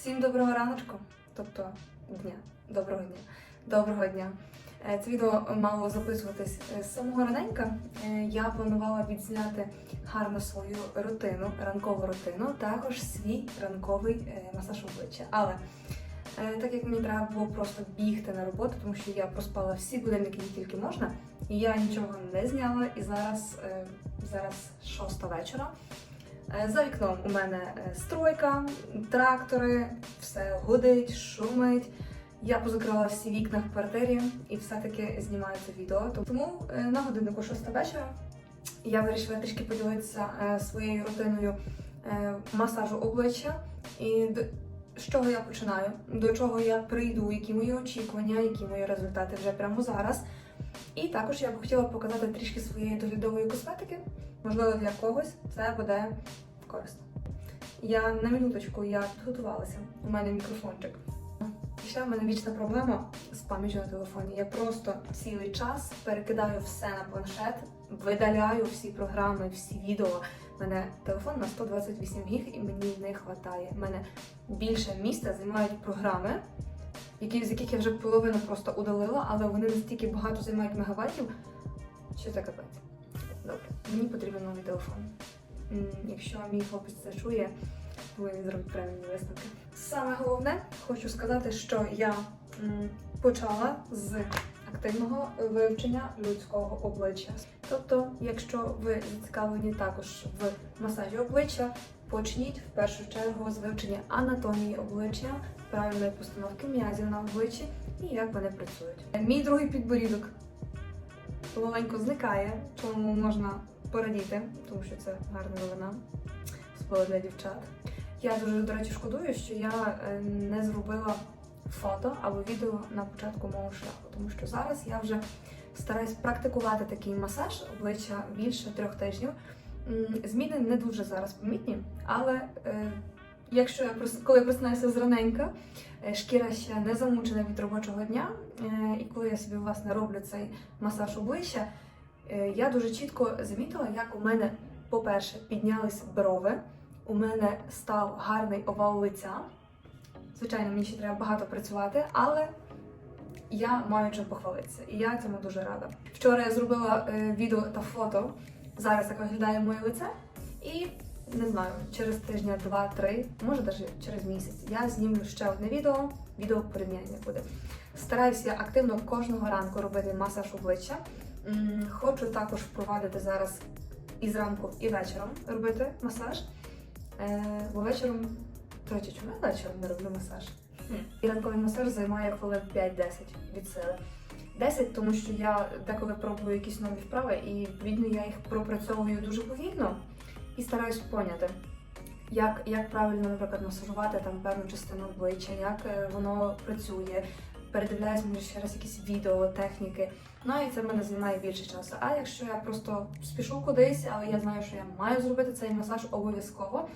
Всім доброго раночку, тобто дня, доброго дня, доброго дня. Е, Це відео мало записуватись з самого раненька. Е, Я планувала відзняти гарно свою рутину, ранкову рутину, також свій ранковий е, масаж обличчя. Але так як мені треба було просто бігти на роботу, тому що я проспала всі будильники, які тільки можна, і я нічого не зняла. І зараз, зараз шоста вечора. Е, За вікном у мене е, стройка, трактори, все гудить, шумить. Я позакрила всі вікна в квартирі і все-таки знімаю це відео. Тому е, на годиннику 6 вечора я вирішила трішки поділитися своєю рутиною масажу обличчя і до- з чого я починаю, до чого я прийду, які мої очікування, які мої результати вже прямо зараз. І також я б хотіла показати трішки своєї доглядової косметики. Можливо, для когось це буде корисно. Я на минуточку я підготувалася. У мене мікрофончик. І ще в мене вічна проблема з пам'яттю на телефоні. Я просто цілий час перекидаю все на планшет, видаляю всі програми, всі відео. Мене телефон на 128 гіг і мені не вистачає. Мене більше місця займають програми, які, з яких я вже половину просто удалила, але вони настільки багато займають мегабайтів, що це капець. Добре, мені потрібен новий телефон. Якщо мій хлопець це чує, то він зробить правильні висновки. Саме головне, хочу сказати, що я почала з активного вивчення людського обличчя. Тобто, якщо ви зацікавлені також в масажі обличчя, почніть в першу чергу з вивчення анатомії обличчя, правильної постановки м'язів на обличчі і як вони працюють. Мій другий підборідок помаленьку зникає, чому можна порадіти, тому що це гарна новина, особливо для дівчат. Я дуже, до речі, шкодую, що я е, не зробила фото або відео на початку мого шляху, тому що зараз я вже стараюсь практикувати такий масаж обличчя більше трьох тижнів. Зміни не дуже зараз помітні, але е, якщо я коли я просинаюся зраненька, е, шкіра ще не замучена від робочого дня, е, і коли я собі власне роблю цей масаж обличчя, е, я дуже чітко замітила, як у мене, по-перше, піднялись брови, у мене став гарний овал лиця. Звичайно, мені ще треба багато працювати, але я маю чим похвалитися, і я цьому дуже рада. Вчора я зробила відео та фото. Зараз як виглядає моє лице, і не знаю, через тижня, два-три, може навіть через місяць, я знімлю ще одне відео. Відео порівняння буде. Стараюся активно кожного ранку робити масаж обличчя. Хочу також впровадити зараз і зранку, і вечором робити масаж. Е, бо вечором, до речі, чому я вечором не роблю масаж? І ранковий масаж займає хвилин 5-10 від сили. 10, тому що я деколи пробую якісь нові вправи, і відповідно я їх пропрацьовую дуже повільно і стараюсь поняти, як, як правильно, наприклад, масажувати там певну частину обличчя, як е, воно працює. Передивляюсь може ще раз якісь відео, техніки. Ну і це в мене займає більше часу. А якщо я просто спішу кудись, але я знаю, що я маю зробити цей масаж обов'язково,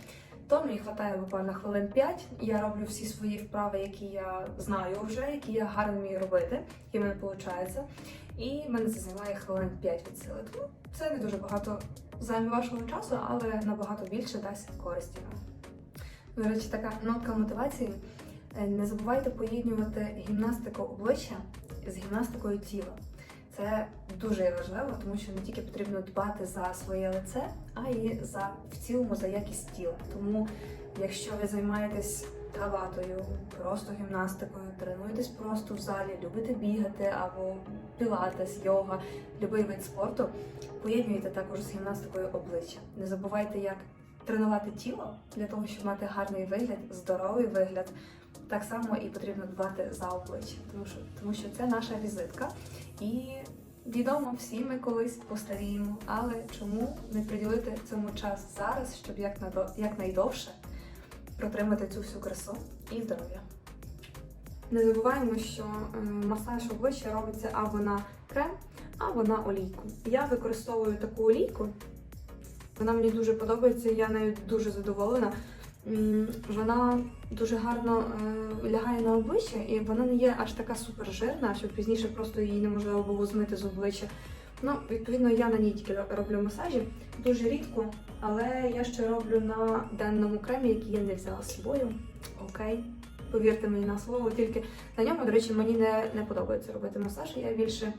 то мені вистачає буквально хвилин 5. Я роблю всі свої вправи, які я знаю вже, які я гарно вмію робити, які в виходить. І мене це займає хвилин 5 від сили. Тому це не дуже багато займе вашого часу, але набагато більше дасть користі вам. До речі, така нотка мотивації. Е, Не забувайте поєднувати гімнастику обличчя з гімнастикою тіла. Це дуже важливо, тому що не тільки потрібно дбати за своє лице, а й за в цілому за якість тіла. Тому, якщо ви займаєтесь табатою, просто гімнастикою, тренуєтесь просто в залі, любите бігати або пілатес, йога, будь-який вид спорту, поєднуйте також з гімнастикою обличчя. Не забувайте, як тренувати тіло для того, щоб мати гарний вигляд, здоровий вигляд. Так само і потрібно дбати за обличчя, тому що, тому що це наша візитка. І відомо, всі ми колись постаріємо. Але чому не приділити цьому час зараз, щоб якнайдовше протримати цю всю красу і здоров'я? Не забуваємо, що е, масаж обличчя робиться або на крем, або на олійку. Я використовую таку олійку. Вона мені дуже подобається, я нею дуже задоволена. Вона дуже гарно е, лягає на обличчя, і вона не є аж така супер жирна, що пізніше просто її неможливо було змити з обличчя. Ну, відповідно, я на ній тільки роблю масажі дуже рідко, але я ще роблю на денному кремі, який я не взяла з собою. Окей. Повірте мені на слово, тільки на ньому, до речі, мені не, не подобається робити масаж. Я більше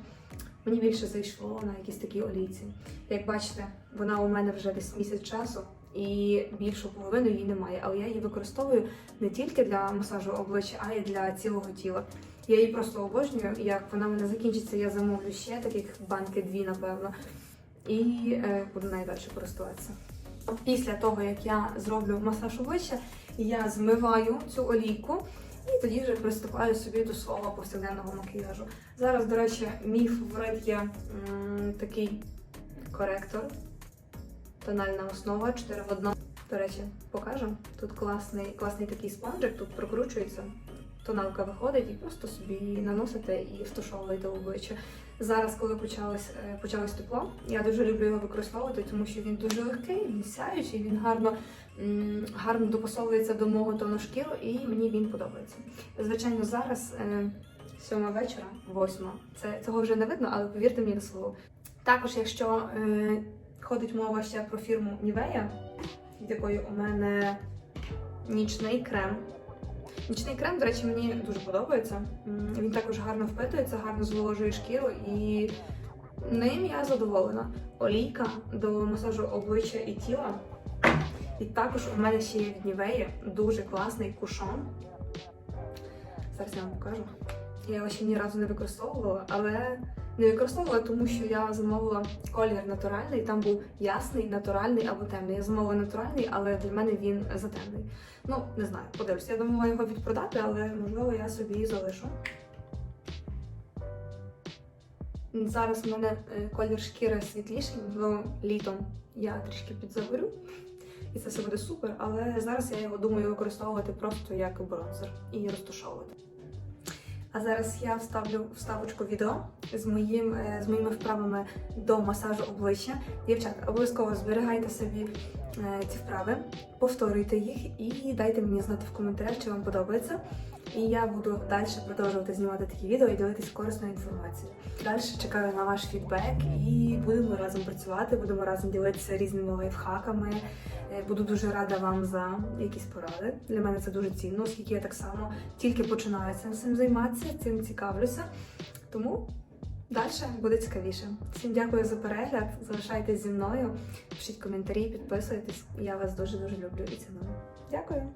мені більше зайшло на якісь такі олійці. Як бачите, вона у мене вже десь місяць часу, і більшу половину її немає. Але я її використовую не тільки для масажу обличчя, а й для цілого тіла. Я її просто обожнюю. Як вона в мене закінчиться, я замовлю ще таких банки дві, напевно, і е, буду далі користуватися. Після того, як я зроблю масаж обличчя, я змиваю цю олійку і тоді вже приступаю собі до свого повсякденного макіяжу. Зараз, до речі, мій фаворит є такий коректор. Тональна основа 4 в 1. До речі, покажу. Тут класний, класний такий спонжик, тут прокручується. Тоналка виходить і просто собі наносите і втушовуєте обличчя. Зараз, коли почалось, е, почалось тепло, я дуже люблю його використовувати, тому що він дуже легкий, він сяючий, він гарно, гарно допасовується до мого тону шкіру, і мені він подобається. Звичайно, зараз е, сьома вечора, восьма. Це цього вже не видно, але повірте мені на слово. Також, якщо е, ходить мова ще про фірму Nivea, від якої у мене нічний крем. Нічний крем, до речі, мені дуже подобається. Він також гарно впитується, гарно зволожує шкіру і ним я задоволена. Олійка до масажу обличчя і тіла. І також у мене ще є від Нівеї дуже класний кушон. Зараз я вам покажу. Я його ще ні разу не використовувала, але не використовувала, тому що я замовила колір натуральний. Там був ясний, натуральний або темний. Я замовила натуральний, але для мене він затемний. Ну, не знаю, подивлюся. Я думала його відпродати, але можливо я собі залишу. Зараз у мене е, колір шкіри світліший, бо літом я трішки підзагорю. І це все буде супер, але зараз я його думаю використовувати просто як бронзер і розташовувати. А зараз я вставлю вставочку відео з, моїм, е, з моїми вправами до масажу обличчя. Дівчата, обов'язково зберігайте собі ці вправи, повторюйте їх і дайте мені знати в коментарях, чи вам подобається. І я буду далі продовжувати знімати такі відео і ділитись корисною інформацією. Далі чекаю на ваш фідбек і будемо разом працювати, будемо разом ділитися різними лайфхаками. Е, Буду дуже рада вам за якісь поради. Для мене це дуже цінно, оскільки я так само тільки починаю цим займатися, цим цікавлюся. Тому Далі буде цікавіше. Всім дякую за перегляд. Залишайтесь зі мною, пишіть коментарі, підписуйтесь. Я вас дуже дуже люблю і ціную. Дякую!